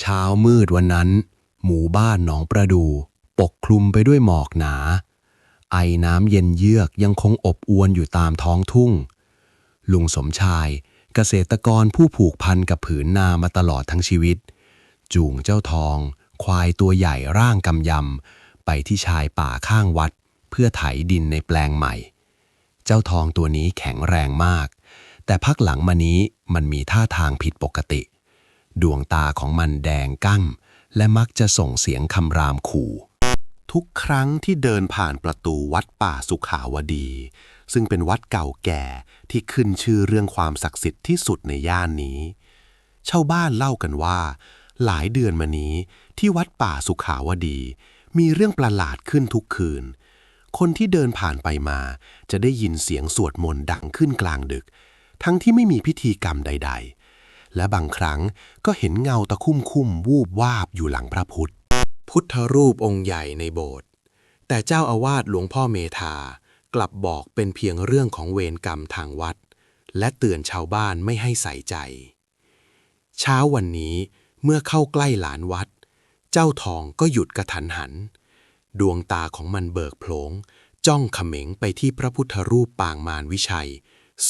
เช้ามืดวันนั้น หมู่บ้านหนองประดู ปกคลุมไปด้วยหมอกหนา ไอน้ำเย็นเยือกยังคงอบอวนอยู่ตามท้องทุ่ง ลุงสมชายเกษตรกรผู้ผูกพันกับผืนนามาตลอดทั้งชีวิต จูงเจ้าทอง ควายตัวใหญ่ร่างกำยำ ไปที่ชายป่าข้างวัด เพื่อไถดินในแปลงใหม่ เจ้าทองตัวนี้แข็งแรงมาก แต่พักหลังมานี้มันมีท่าทางผิดปกติ ดวงตาของมันแดงกั้มและมักจะส่งเสียงคำรามขู่ ทุกครั้งที่เดินผ่านประตูวัดป่าสุขาวดี ซึ่งเป็นวัดเก่าแก่ที่ขึ้นชื่อเรื่องความศักดิ์สิทธิ์ที่สุดในย่านนี้ชาวบ้านเล่ากันว่า หลายเดือนมานี้ที่วัดป่าสุขาวดี มีเรื่องประหลาดขึ้นทุกคืน คนที่เดินผ่านไปมา จะได้ยินเสียงสวดมนต์ดังขึ้นกลางดึก ทั้งที่ไม่มีพิธีกรรมใด ๆ และบางครั้งก็เห็นเงาตะคุ่มคุ่มวูบวาบอยู่หลังพระพุทธ พุทธรูปองค์ใหญ่ในโบสถ์แต่เจ้าอาวาสหลวงพ่อเมธากลับบอกเป็นเพียงเรื่องของเวรกรรมทางวัด และเตือนชาวบ้านไม่ให้ใส่ใจ เช้าวันนี้เมื่อเข้าใกล้หลานวัด เจ้าทองก็หยุดกระทันหัน ดวงตาของมันเบิกโพลง จ้องเขม็งไปที่พระพุทธรูปปางมารวิชัย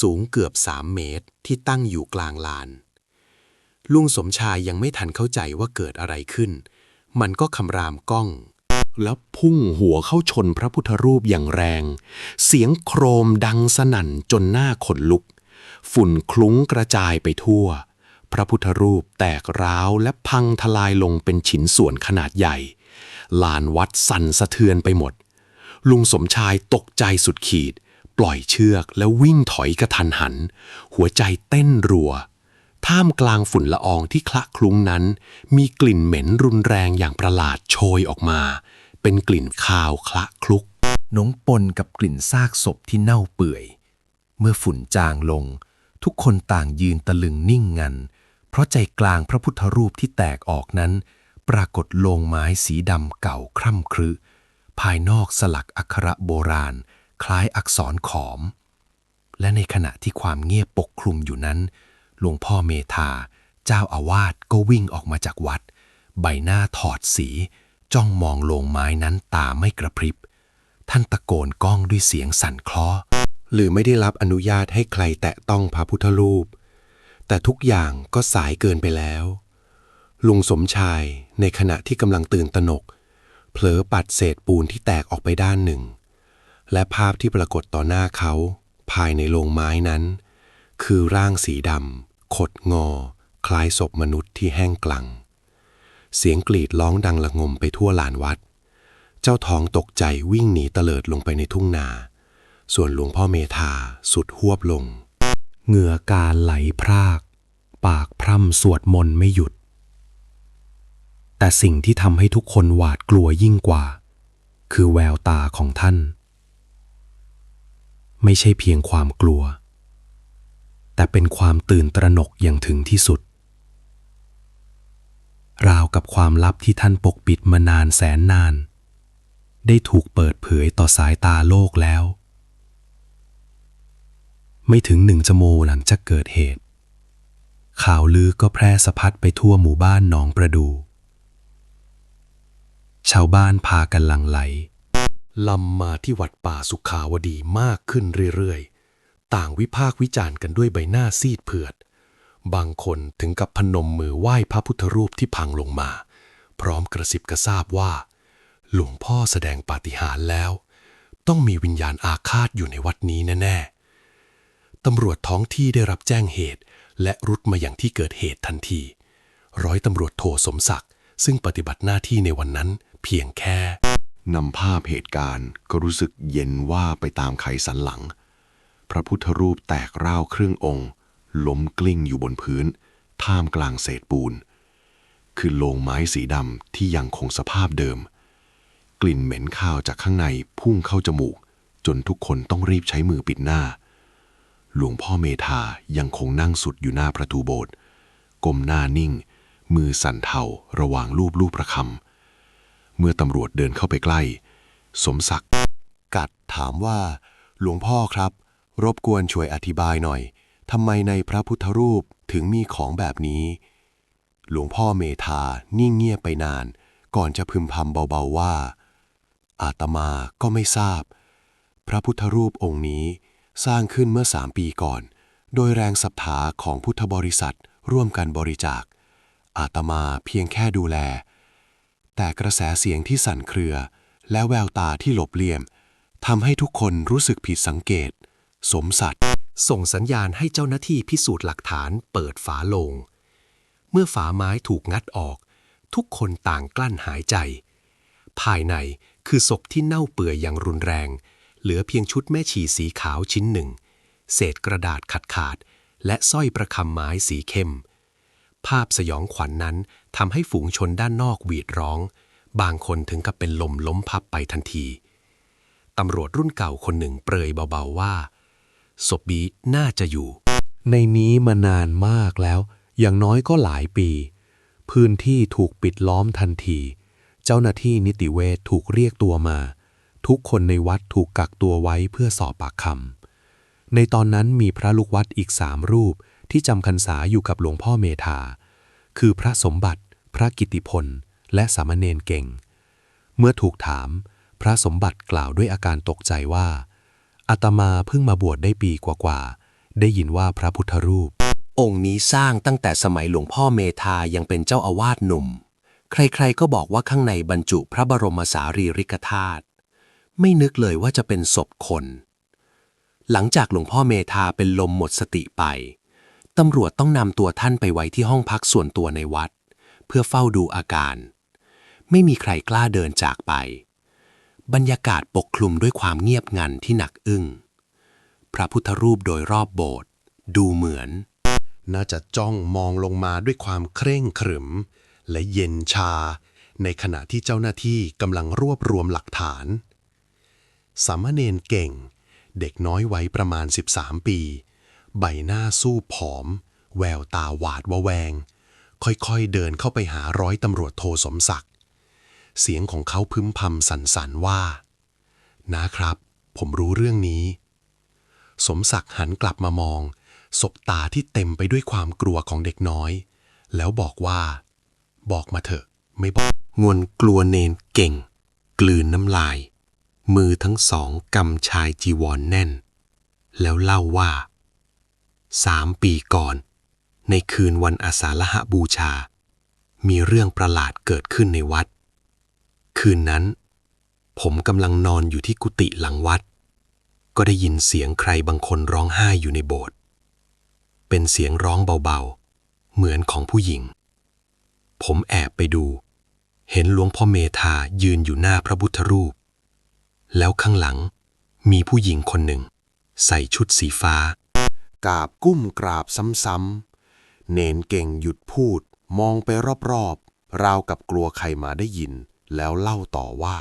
สูงเกือบสามเมตรที่ตั้งอยู่กลางลาน ลุงสมชายยังไม่ทันเข้าใจว่าเกิดอะไรขึ้น มันก็คำรามก้อง แล้วพุ่งหัวเข้าชนพระพุทธรูปอย่างแรง เสียงโครมดังสนั่นจนหน้าขนลุก ฝุ่นคลุ้งกระจายไปทั่ว พระพุทธรูปแตกร้าวและพังทลายลงเป็นชิ้นส่วนขนาดใหญ่ ลานวัดสั่นสะเทือนไปหมด ลุงสมชายตกใจสุดขีด ปล่อยเชือกแล้ววิ่งถอยกระทันหัน หัวใจเต้นรัว ท่ามกลางฝุ่นละอองที่คละคลุ้งนั้น มีกลิ่นเหม็นรุนแรงอย่างประหลาดโชยออกมา เป็นกลิ่นคาวคละคลุกหนงปนกับกลิ่นซากศพที่เน่าเปื่อย เมื่อฝุ่นจางลง ทุกคนต่างยืนตะลึงนิ่งงัน เพราะใจกลางพระพุทธรูปที่แตกออกนั้น ปรากฏโลงไม้สีดำเก่าคร่ำครึ ภายนอกสลักอักขระโบราณ คล้ายอักษรขอม และในขณะที่ความเงียบปกคลุมอยู่นั้น หลวงพ่อเมธา เจ้าอาวาสก็วิ่งออกมาจากวัด ใบหน้าถอดสี จ้องมองโลงไม้นั้นตาไม่กระพริบ ท่านตะโกนก้องด้วยเสียงสั่นคลอ หรือไม่ได้รับอนุญาตให้ใครแตะต้องพระพุทธรูป แต่ทุกอย่างก็สายเกินไปแล้ว ลุงสมชายในขณะที่กำลังตื่นตระหนก เผลอปัดเศษปูนที่แตกออกไปด้านหนึ่ง และภาพที่ปรากฏต่อหน้าเขาภายในโลงไม้นั้น คือร่างสีดำ ขดงอ คล้ายศพมนุษย์ที่แห้งกลัง เสียงกรีดร้องดังละงมไปทั่วลานวัด เจ้าทองตกใจวิ่งหนีเตลิดลงไปในทุ่งนา ส่วนหลวงพ่อเมธาสุดหวบลง เหงื่อการไหลพราก ปากพร่ำสวดมนต์ไม่หยุด แต่สิ่งที่ทำให้ทุกคนหวาดกลัวยิ่งกว่า คือแววตาของท่าน ไม่ใช่เพียงความกลัว แต่เป็นความตื่นตระหนกอย่างถึงที่สุด ราวกับความลับที่ท่านปกปิดมานานแสนนาน ได้ถูกเปิดเผยต่อสายตาโลกแล้ว ไม่ถึงหนึ่งชั่วโมงหลังจากเกิดเหตุ ข่าวลือก็แพร่สะพัดไปทั่วหมู่บ้านหนองประดู ชาวบ้านพากันหลังไหลลำมาที่วัดป่าสุขาวดีมากขึ้นเรื่อยๆ ต่างวิพากษ์วิจารณ์กันด้วยใบหน้าซีดเผือด บางคนถึงกับพนมมือไหว้พระพุทธรูปที่พังลงมา พร้อมกระซิบกระซาบว่า หลวงพ่อแสดงปาฏิหาริย์แล้ว ต้องมีวิญญาณอาฆาตอยู่ในวัดนี้แน่ๆตำรวจท้องที่ได้รับแจ้งเหตุ และรุดมาอย่างที่เกิดเหตุทันที ร้อยตำรวจโทสมศักดิ์ซึ่งปฏิบัติหน้าที่ในวันนั้นเพียงแค่นำภาพเหตุการณ์ก็รู้สึกเย็นว่าไปตามไขสันหลัง พระพุทธรูปแตกร้าวครึ่งองค์ ล้มกลิ้งอยู่บนพื้น ท่ามกลางเศษปูน คือโลงไม้สีดำที่ยังคงสภาพเดิม กลิ่นเหม็นข้าวจากข้างในพุ่งเข้าจมูก จนทุกคนต้องรีบใช้มือปิดหน้า หลวงพ่อเมธายังคงนั่งสุดอยู่หน้าประตูโบสถ์ก้มหน้านิ่ง มือสั่นเทาระหว่างรูปรูปประคำเมื่อตำรวจเดินเข้าไปใกล้ สมศักดิ์กัดถามว่า หลวงพ่อครับ รบกวนช่วยอธิบายหน่อยทำไมในพระพุทธรูปถึงมีของแบบนี้ หลวงพ่อเมธานิ่งเงียบไปนาน ก่อนจะพึมพำเบาๆว่า อาตมาก็ไม่ทราบ พระพุทธรูปองค์นี้สร้างขึ้นเมื่อสามปีก่อน โดยแรงศรัทธาของพุทธบริษัทร่วมกันบริจาค อาตมาเพียงแค่ดูแล แต่กระแสเสียงที่สั่นเครือ และแววตาที่หลบเลี่ยมทำให้ทุกคนรู้สึกผิดสังเกต สมสัตย์ส่งสัญญาณให้เจ้าหน้าที่พิสูจน์หลักฐานเปิดฝาโลง เมื่อฝาไม้ถูกงัดออก ทุกคนต่างกลั้นหายใจ ภายในคือศพที่เน่าเปื่อยอย่างรุนแรง เหลือเพียงชุดแม่ชีสีขาวชิ้นหนึ่ง เศษกระดาษขาดขาดๆและสร้อยประคำไม้สีเข้ม ภาพสยองขวัญนนั้นทำให้ฝูงชนด้านนอกหวีดร้อง บางคนถึงกับเป็นลมล้มพับไปทันทีตำรวจรุ่นเก่าคนหนึ่งเปรยเบาๆว่า ศพบีน่าจะอยู่ ในนี้มานานมากแล้ว อย่างน้อยก็หลายปี พื้นที่ถูกปิดล้อมทันที เจ้าหน้าที่นิติเวชถูกเรียกตัวมา ทุกคนในวัดถูกกักตัวไว้เพื่อสอบปากคำในตอนนั้นมีพระลูกวัดอีกสามรูปที่จำพรรษาอยู่กับหลวงพ่อเมธา คือพระสมบัติ พระกิตติพล และสามเณรเก่ง เมื่อถูกถาม พระสมบัติกล่าวด้วยอาการตกใจว่า อาตมาเพิ่งมาบวชได้ปีกว่าๆ ได้ยินว่าพระพุทธรูป องค์นี้สร้างตั้งแต่สมัยหลวงพ่อเมธายังเป็นเจ้าอาวาสหนุ่ม ใครๆก็บอกว่าข้างในบรรจุพระบรมสารีริกธาตุไม่นึกเลยว่าจะเป็นศพคน หลังจากหลวงพ่อเมธาเป็นลมหมดสติไป ตำรวจต้องนำตัวท่านไปไว้ที่ห้องพักส่วนตัวในวัด เพื่อเฝ้าดูอาการ ไม่มีใครกล้าเดินจากไป บรรยากาศปกคลุมด้วยความเงียบงันที่หนักอึ้ง พระพุทธรูปโดยรอบโบสถ์ดูเหมือน น่าจะจ้องมองลงมาด้วยความเคร่งขรึม และเย็นชา ในขณะที่เจ้าหน้าที่กำลังรวบรวมหลักฐาน สามเณรเก่ง เด็กน้อยวัยประมาณ 13 ปี ใบหน้าสู้ผอม แววตาหวาดวะแวง ค่อยๆเดินเข้าไปหาร้อยตำรวจโทสมศักดิ์ เสียงของเขาพึมพำสั่นๆว่า นะครับ ผมรู้เรื่องนี้ สมศักดิ์หันกลับมามอง สบตาที่เต็มไปด้วยความกลัวของเด็กน้อย แล้วบอกว่า บอกมาเถอะ ไม่บอกงวนกลัวเนนเก่ง กลืนน้ำลาย มือทั้งสองกำชายจีวรแน่น แล้วเล่าว่าสามปีก่อน ในคืนวันอาสาฬหบูชา มีเรื่องประหลาดเกิดขึ้นในวัด คืนนั้น ผมกำลังนอนอยู่ที่กุฏิหลังวัด ก็ได้ยินเสียงใครบางคนร้องไห้อยู่ในโบสถ์เป็นเสียงร้องเบาๆ เหมือนของผู้หญิง ผมแอบไปดู เห็นหลวงพ่อเมธายืนอยู่หน้าพระพุทธรูป แล้วข้างหลังมีผู้หญิงคนหนึ่ง ใส่ชุดสีฟ้ากราบกุ้มกราบซ้ำๆ เนนเก่งหยุดพูด มองไปรอบๆ ราวกับกลัวใครมาได้ยิน แล้วเล่าต่อว่า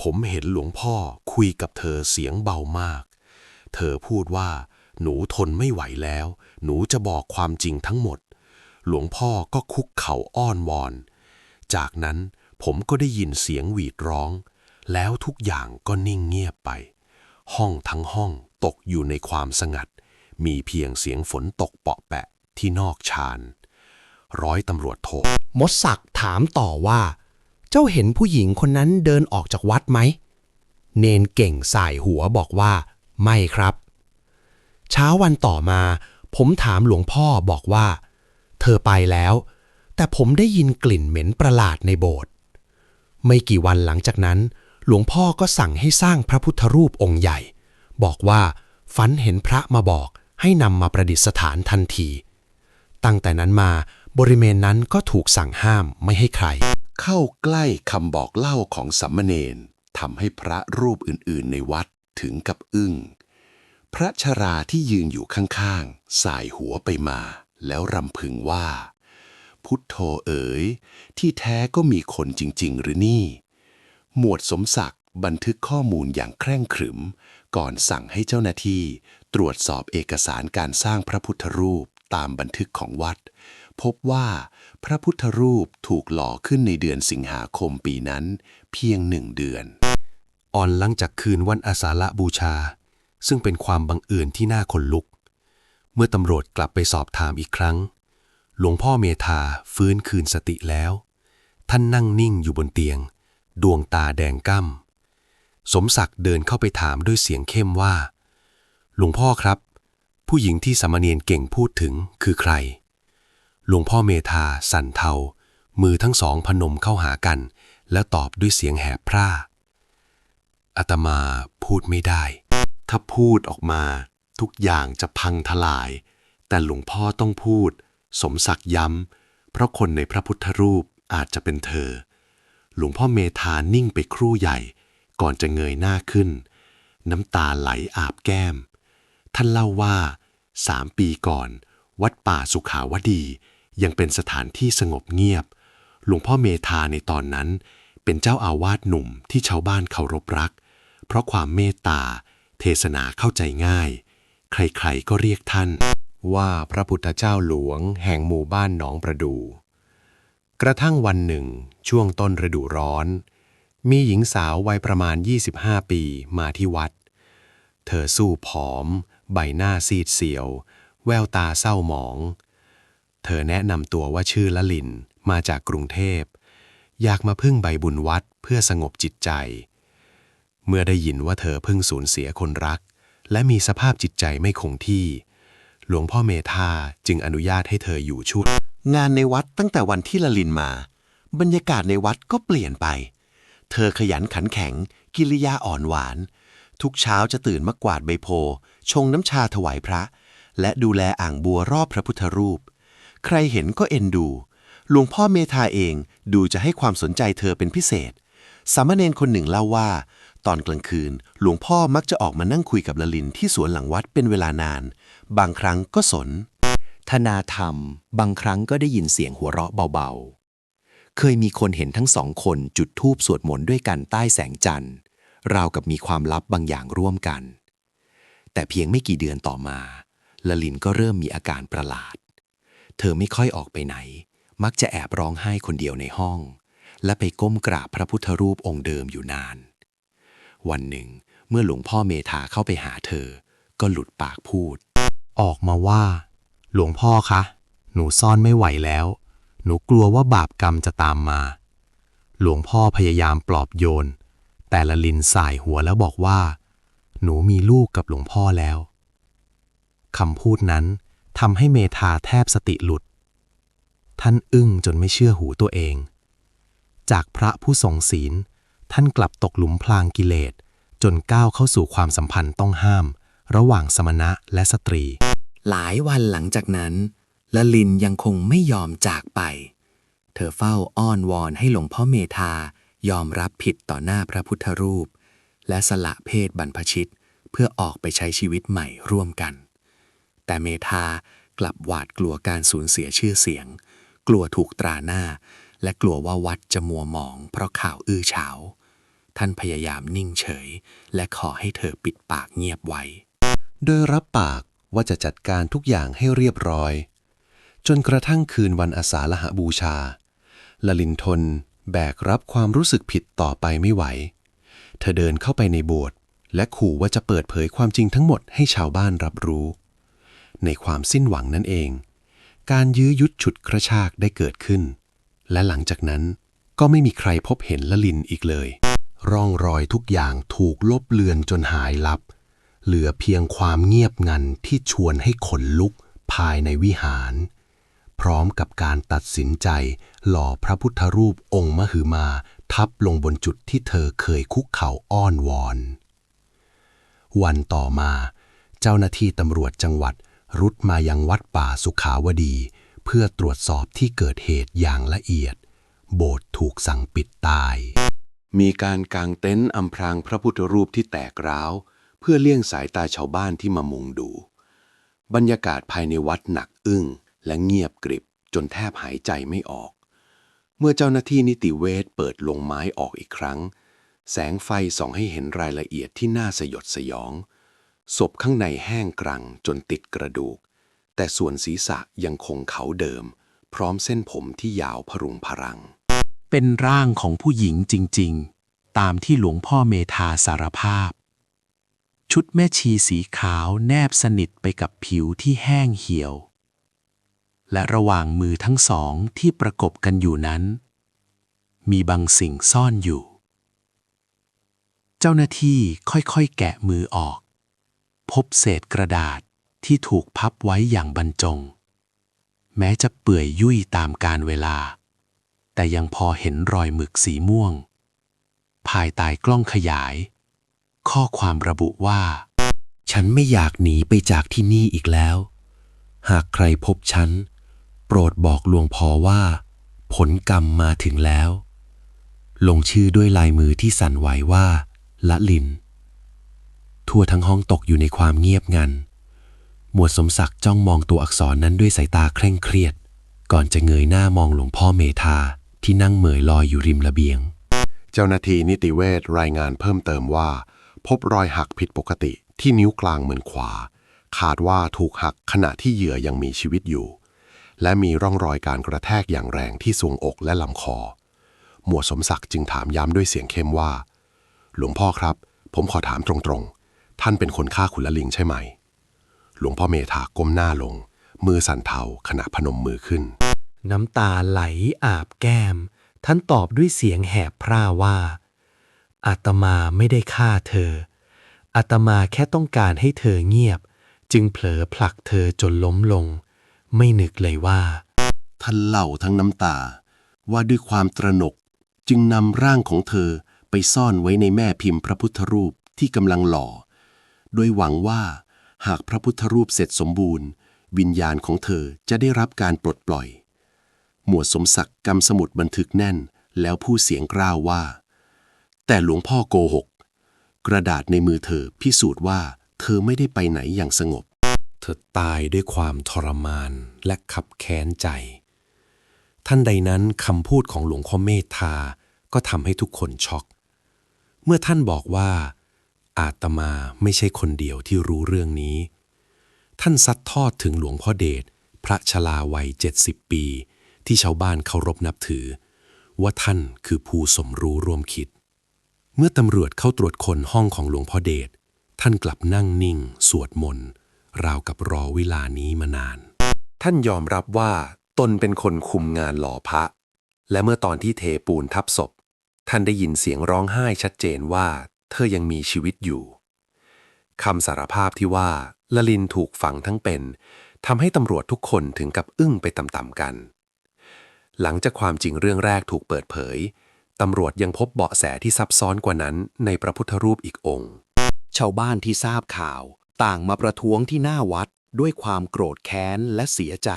ผมเห็นหลวงพ่อคุยกับเธอเสียงเบามาก เธอพูดว่า หนูทนไม่ไหวแล้ว หนูจะบอกความจริงทั้งหมด หลวงพ่อก็คุกเข่าอ้อนวอน จากนั้นผมก็ได้ยินเสียงหวีดร้อง แล้วทุกอย่างก็นิ่งเงียบไป ห้องทั้งห้องตกอยู่ในความสงัด มีเพียงเสียงฝนตกเปาะแปะที่นอกชานร้อยตำรวจโทมดศักดิ์ถามต่อว่า จ้าเห็นผู้หญิงคนนั้นเดินออกจากวัดไหม เนนเก่งสายหัวบอกว่า ไม่ครับ เช้าวันต่อมา ผมถามหลวงพ่อบอกว่า เธอไปแล้ว แต่ผมได้ยินกลิ่นเหม็นประหลาดในโบสถ์ไม่กี่วันหลังจากนั้น หลวงพ่อก็สั่งให้สร้างพระพุทธรูปองค์ใหญ่ บอกว่าฝันเห็นพระมาบอกให้นำมาประดิษฐานทันที ตั้งแต่นั้นมาบริเวณนั้นก็ถูกสั่งห้ามไม่ให้ใคร เข้าใกล้คำบอกเล่าของสัมมเนนทำให้พระรูปอื่นๆ ในวัดถึงกับอึ้ง พระชราที่ยืนอยู่ข้างๆ สายหัวไปมา แล้วรำพึงว่า พุทโธเอ๋ย ที่แท้ก็มีคนจริง ๆ หรือนี่ หมวดสมศักดิ์บันทึกข้อมูลอย่างเคร่งขรึม ก่อนสั่งให้เจ้าหน้าที่ ตรวจสอบเอกสารการสร้างพระพุทธรูปตามบันทึกของวัด พบว่าพระพุทธรูปถูกหล่อขึ้นในเดือนสิงหาคมปีนั้น เพียงหนึ่งเดือน อ่อนหลังจากคืนวันอาสาฬบูชา ซึ่งเป็นความบังเอิญที่น่าขนลุก เมื่อตำรวจกลับไปสอบถามอีกครั้ง หลวงพ่อเมธาฟื้นคืนสติแล้ว ท่านนั่งนิ่งอยู่บนเตียง ดวงตาแดงก้ำสมศักดิ์เดินเข้าไปถามด้วยเสียงเข้มว่า หลวงพ่อครับ ผู้หญิงที่สามเณรเก่งพูดถึงคือใคร หลวงพ่อเมธาสั่นเทา มือทั้งสองพนมเข้าหากัน แล้วตอบด้วยเสียงแหบพร่าอาตมาพูดไม่ได้ ถ้าพูดออกมาทุกอย่างจะพังทลาย แต่หลวงพ่อต้องพูด สมศักดิ์ย้ำ เพราะคนในพระพุทธรูปอาจจะเป็นเธอ หลวงพ่อเมธานิ่งไปครู่ใหญ่ ก่อนจะเงยหน้าขึ้น น้ำตาไหลอาบแก้ม ท่านเล่าว่าสามปีก่อน วัดป่าสุขาวดี ยังเป็นสถานที่สงบเงียบ หลวงพ่อเมธาในตอนนั้น เป็นเจ้าอาวาสหนุ่มที่ชาวบ้านเคารพรัก เพราะความเมตตา เทศนาเข้าใจง่าย ใครๆก็เรียกท่าน ว่าพระพุทธเจ้าหลวงแห่งหมู่บ้านหนองประดู กระทั่งวันหนึ่ง ช่วงต้นฤดูร้อน มีหญิงสาววัยประมาณ 25 ปีมาที่วัด เธอสู้ผอม ใบหน้าซีดเซียว แววตาเศร้าหมอง เธอแนะนำตัวว่าชื่อละลิน มาจากกรุงเทพ อยากมาพึ่งใบบุญวัดเพื่อสงบจิตใจ เมื่อได้ยินว่าเธอเพิ่งสูญเสียคนรัก และมีสภาพจิตใจไม่คงที่ หลวงพ่อเมธาจึงอนุญาตให้เธออยู่ชั่วงานในวัดตั้งแต่วันที่ละลินมา บรรยากาศในวัดก็เปลี่ยนไป เธอขยันขันแข็ง กิริยาอ่อนหวาน ทุกเช้าจะตื่นมากวาดใบโพชงน้ำชาถวายพระ และดูแลอ่างบัวรอบพระพุทธรูป ใครเห็นก็เอ็นดู หลวงพ่อเมธาเองดูจะให้ความสนใจเธอเป็นพิเศษ สามเณรคนหนึ่งเล่าว่า ตอนกลางคืน หลวงพ่อมักจะออกมานั่งคุยกับละลินที่สวนหลังวัดเป็นเวลานาน บางครั้งก็สน ธนาธรรม บางครั้งก็ได้ยินเสียงหัวเราะเบาๆ เคยมีคนเห็นทั้งสองคนจุดธูปสวดมนต์ด้วยกันใต้แสงจันทร์ ราวกับมีความลับบางอย่างร่วมกัน แต่เพียงไม่กี่เดือนต่อมาละลินก็เริ่มมีอาการประหลาด เธอไม่ค่อยออกไปไหน มักจะแอบร้องไห้คนเดียวในห้อง และไปก้มกราบพระพุทธรูปองค์เดิมอยู่นาน วันหนึ่ง เมื่อหลวงพ่อเมธาเข้าไปหาเธอ ก็หลุดปากพูด ออกมาว่า หลวงพ่อคะ หนูซ่อนไม่ไหวแล้ว หนูกลัวว่าบาปกรรมจะตามมา หลวงพ่อพยายามปลอบโยน แต่ละลินสายหัวแล้วบอกว่า หนูมีลูกกับหลวงพ่อแล้วคำพูดนั้น ทำให้เมธาแทบสติหลุด ท่านอึ้งจนไม่เชื่อหูตัวเอง จากพระผู้ทรงศีล ท่านกลับตกหลุมพรางกิเลส จนก้าวเข้าสู่ความสัมพันธ์ต้องห้าม ระหว่างสมณะและสตรี หลายวันหลังจากนั้นละลินยังคงไม่ยอมจากไป เธอเฝ้าอ้อนวอนให้หลวงพ่อเมธายอมรับผิดต่อหน้าพระพุทธรูป และสละเพศบรรพชิต เพื่อออกไปใช้ชีวิตใหม่ร่วมกัน แต่เมธากลับหวาดกลัวการสูญเสียชื่อเสียง กลัวถูกตราหน้า และกลัวว่าวัดจะมัวหมอง เพราะข่าวอื้อฉาวท่านพยายามนิ่งเฉย และขอให้เธอปิดปากเงียบไว้ โดยรับปากว่าจะจัดการทุกอย่างให้เรียบร้อย จนกระทั่งคืนวันอาสาฬหบูชาลลินทนแบกรับความรู้สึกผิดต่อไปไม่ไหว เธอเดินเข้าไปในโบสถ์และขู่ว่าจะเปิดเผยความจริงทั้งหมดให้ชาวบ้านรับรู้ ในความสิ้นหวังนั่นเอง การยื้อยุดฉุดกระชากได้เกิดขึ้น และหลังจากนั้นก็ไม่มีใครพบเห็นละลินอีกเลย ร่องรอยทุกอย่างถูกลบเลือนจนหายลับ เหลือเพียงความเงียบงันที่ชวนให้ขนลุกภายในวิหาร พร้อมกับการตัดสินใจ หล่อพระพุทธรูปองค์มหึมา ทับลงบนจุดที่เธอเคยคุกเข่าอ้อนวอน วันต่อมา เจ้าหน้าที่ตำรวจจังหวัด รุดมายังวัดป่าสุขาวดี เพื่อตรวจสอบที่เกิดเหตุอย่างละเอียด โบสถ์ถูกสั่งปิดตาย มีการกางเต็นท์อำพรางพระพุทธรูปที่แตกร้าว เพื่อเลี่ยงสายตาชาวบ้านที่มามุงดู บรรยากาศภายในวัดหนักอึ้ง และเงียบกริบจนแทบหายใจไม่ออก เมื่อเจ้าหน้าที่นิติเวชเปิดลงไม้ออกอีกครั้ง แสงไฟส่องให้เห็นรายละเอียดที่น่าสยดสยอง ศพข้างในแห้งกรังจนติดกระดูก แต่ส่วนศีรษะยังคงเขาเดิม พร้อมเส้นผมที่ยาวพรุงพรัง เป็นร่างของผู้หญิงจริง ๆ ตามที่หลวงพ่อเมธาสารภาพ ชุดแม่ชีสีขาวแนบสนิทไปกับผิวที่แห้งเหี่ยว และระหว่างมือทั้งสองที่ประกบกันอยู่นั้น มีบางสิ่งซ่อนอยู่ เจ้าหน้าที่ค่อยๆแกะมือออก พบเศษกระดาษที่ถูกพับไว้อย่างบรรจง แม้จะเปื่อยยุ่ยตามการเวลา แต่ยังพอเห็นรอยหมึกสีม่วง ภายใต้กล้องขยาย ข้อความระบุว่า ฉันไม่อยากหนีไปจากที่นี่อีกแล้ว หากใครพบฉัน โปรดบอกหลวงพ่อว่า ผลกรรมมาถึงแล้ว ลงชื่อด้วยลายมือที่สั่นไหวว่า ละลิน ทั่วทั้งห้องตกอยู่ในความเงียบงัน หมวดสมศักดิ์จ้องมองตัวอักษรนั้นด้วยสายตาเคร่งเครียด ก่อนจะเงยหน้ามองหลวงพ่อเมธาที่นั่งเหม่อลอยอยู่ริมระเบียง เจ้าหน้าที่นิติเวชรายงานเพิ่มเติมว่า พบรอยหักผิดปกติที่นิ้วกลางมือขวาขาดว่าถูกหักขณะที่เหยื่อยังมีชีวิตอยู่ และมีร่องรอยการกระแทกอย่างแรงที่ทรวงอกและลำคอ หมวดสมศักดิ์จึงถามย้ำด้วยเสียงเข้มว่า หลวงพ่อครับ ผมขอถามตรงๆ ท่านเป็นคนฆ่าขุนละลิงใช่ไหม หลวงพ่อเมธาก้มหน้าลง มือสั่นเทาขณะพนมมือขึ้น น้ำตาไหลอาบแก้ม ท่านตอบด้วยเสียงแหบพร่าว่าอาตมาไม่ได้ฆ่าเธออาตมาแค่ต้องการให้เธอเงียบ จึงเผลอผลักเธอจนล้มลง ไม่นึกเลยว่า ท่านเล่าทั้งน้ำตา ว่าด้วยความตระหนกจึงนำร่างของเธอไปซ่อนไว้ในแม่พิมพ์พระพุทธรูปที่กำลังหล่อ โดยหวังว่า หากพระพุทธรูปเสร็จสมบูรณ์ วิญญาณของเธอจะได้รับการปลดปล่อย หมวดสมศักดิ์กำสมุดบันทึกแน่น แล้วพูดเสียงกล้าวว่า แต่หลวงพ่อโกหก กระดาษในมือเธอพิสูจน์ว่า เธอไม่ได้ไปไหนอย่างสงบ เธอตายด้วยความทรมานและขับแค้นใจ ท่านใดนั้นคำพูดของหลวงพ่อเมธาก็ทำให้ทุกคนช็อก เมื่อท่านบอกว่า อาตมาไม่ใช่คนเดียวที่รู้เรื่องนี้ ท่านซัดทอดถึงหลวงพ่อเดชพระชลาวัยเจ็ดสิบปี ที่ชาวบ้านเคารพนับถือ ว่าท่านคือผู้สมรู้ร่วมคิด เมื่อตำรวจเข้าตรวจคนห้องของหลวงพ่อเดชท่านกลับนั่งนิ่ง สวดมนต์ราวกับรอเวลานี้มานาน ท่านยอมรับว่าตนเป็นคนคุมงานหล่อพระ และเมื่อตอนที่เทปูนทับศพ ท่านได้ยินเสียงร้องไห้ชัดเจนว่า เธอยังมีชีวิตอยู่คำสารภาพที่ว่าละลินถูกฝังทั้งเป็นทำให้ตำรวจทุกคนถึงกับอึ้งไปตามๆกัน หลังจากความจริงเรื่องแรกถูกเปิดเผยตำรวจยังพบเบาะแสที่ซับซ้อนกว่านั้นในพระพุทธรูปอีกองค์ ชาวบ้านที่ทราบข่าว ต่างมาประท้วงที่หน้าวัดด้วยความโกรธแค้นและเสียใจ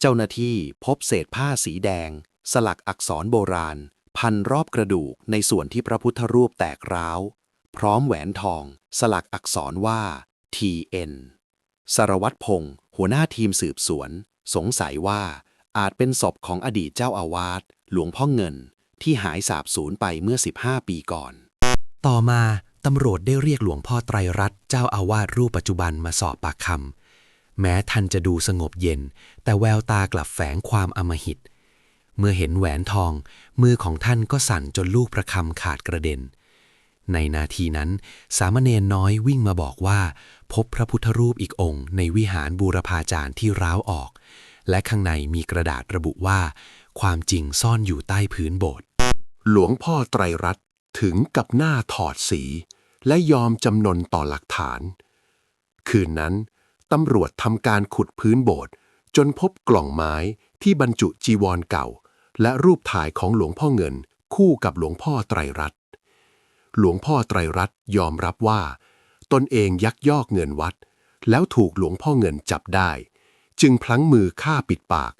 เจ้าหน้าที่พบเศษผ้าสีแดง สลักอักษรโบราณ พันรอบกระดูกในส่วนที่พระพุทธรูปแตกร้าว พร้อมแหวนทอง สลักอักษรว่า TN สารวัตรพงศ์หัวหน้าทีมสืบสวน สงสัยว่าอาจเป็นศพของอดีตเจ้าอาวาสหลวงพ่อเงิน ที่หายสาบสูญไปเมื่อ 15 ปีก่อน ต่อมาตำรวจได้เรียกหลวงพ่อไตรรัตน์เจ้าอาวาสรูปปัจจุบันมาสอบปากคำแม้ท่านจะดูสงบเย็น แต่แววตากลับแฝงความอำมหิต เมื่อเห็นแหวนทอง มือของท่านก็สั่นจนลูกประคำขาดกระเด็น ในนาทีนั้น สามเณรน้อยวิ่งมาบอกว่า พบพระพุทธรูปอีกองค์ ในวิหารบูรพาจารย์ที่ร้าวออก และข้างในมีกระดาษระบุว่า ความจริงซ่อนอยู่ใต้พื้นโบสถ์หลวงพ่อไตรรัตน์ถึงกับหน้าถอดสี และยอมจำนนต่อหลักฐาน คืนนั้นตำรวจทำการขุดพื้นโบสถ์จนพบกล่องไม้ที่บรรจุจีวรเก่า และรูปถ่ายของหลวงพ่อเงิน คู่กับหลวงพ่อไตรรัตน์หลวงพ่อไตรรัตน์ยอมรับว่า ตนเองยักยอกเงินวัด แล้วถูกหลวงพ่อเงินจับได้ จึงพลั้งมือฆ่าปิดปาก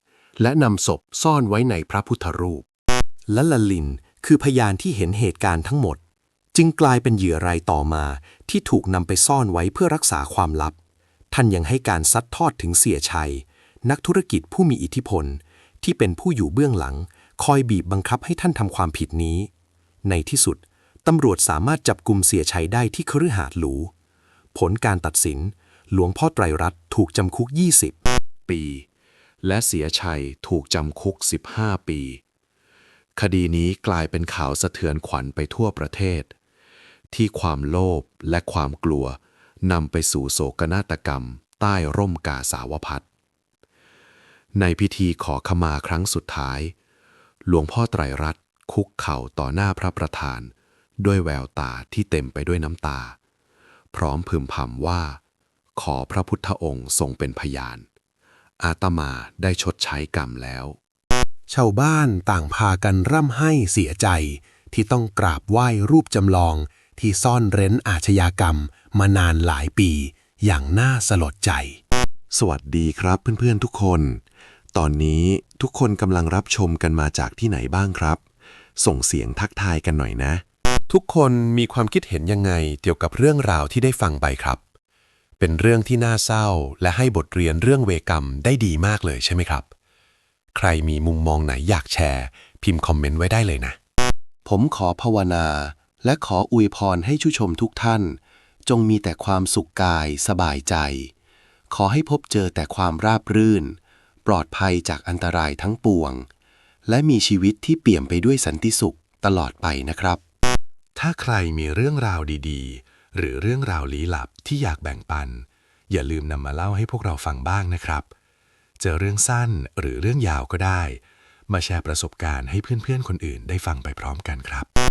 และนำศพซ่อนไว้ในพระพุทธรูป และละลินคือพยานที่เห็นเหตุการณ์ทั้งหมด จึงกลายเป็นเหยื่อรายต่อมาที่ถูกนำไปซ่อนไว้เพื่อรักษาความลับ ท่านยังให้การซัดทอดถึงเสียชัย นักธุรกิจผู้มีอิทธิพล ที่เป็นผู้อยู่เบื้องหลัง คอยบีบบังคับให้ท่านทำความผิดนี้ ในที่สุดตำรวจสามารถจับกลุ่มเสียชัยได้ที่คฤหาสน์หรู ผลการตัดสิน หลวงพ่อไตรรัตน์ถูกจำคุก 20 ปี และเสียชัยถูกจำคุก 15 ปี คดีนี้กลายเป็นข่าวสะเทือนขวัญไปทั่วประเทศ ที่ความโลภและความกลัวนำไปสู่โศกนาฏกรรม ใต้ร่มกาสาวพัด ในพิธีขอขมาครั้งสุดท้าย หลวงพ่อไตรรัตน์คุกเข่าต่อหน้าพระประธาน ด้วยแววตาที่เต็มไปด้วยน้ำตา พร้อมพึมพำว่า ขอพระพุทธองค์ทรงเป็นพยาน อาตมาได้ชดใช้กรรมแล้ว ชาวบ้านต่างพากันร่ำไห้เสียใจที่ต้องกราบไหว้รูปจำลองที่ซ่อนเร้นอาชญากรรมมานานหลายปีอย่างน่าสลดใจ สวัสดีครับเพื่อนๆทุกคน ตอนนี้ทุกคนกำลังรับชมกันมาจากที่ไหนบ้างครับ ส่งเสียงทักทายกันหน่อยนะ ทุกคนมีความคิดเห็นยังไงเกี่ยวกับเรื่องราวที่ได้ฟังไปครับ เป็นเรื่องที่น่าเศร้าและให้บทเรียนเรื่องเวกรรมได้ดีมากเลยใช่ไหมครับ ใครมีมุมมองไหนอยากแชร์ พิมพ์คอมเมนต์ไว้ได้เลยนะ ผมขอภาวนา และขออวยพรให้ผู้ชมทุกท่าน จงมีแต่ความสุขกายสบายใจ ขอให้พบเจอแต่ความราบรื่น ปลอดภัยจากอันตรายทั้งปวง และมีชีวิตที่เปี่ยมไปด้วยสันติสุขตลอดไปนะครับ ถ้าใครมีเรื่องราวดีๆ หรือเรื่องราวลี้ลับที่อยากแบ่งปัน อย่าลืมนำมาเล่าให้พวกเราฟังบ้างนะครับ เจอเรื่องสั้นหรือเรื่องยาวก็ได้ มาแชร์ประสบการณ์ให้เพื่อนๆคนอื่นได้ฟังไปพร้อมกันครับ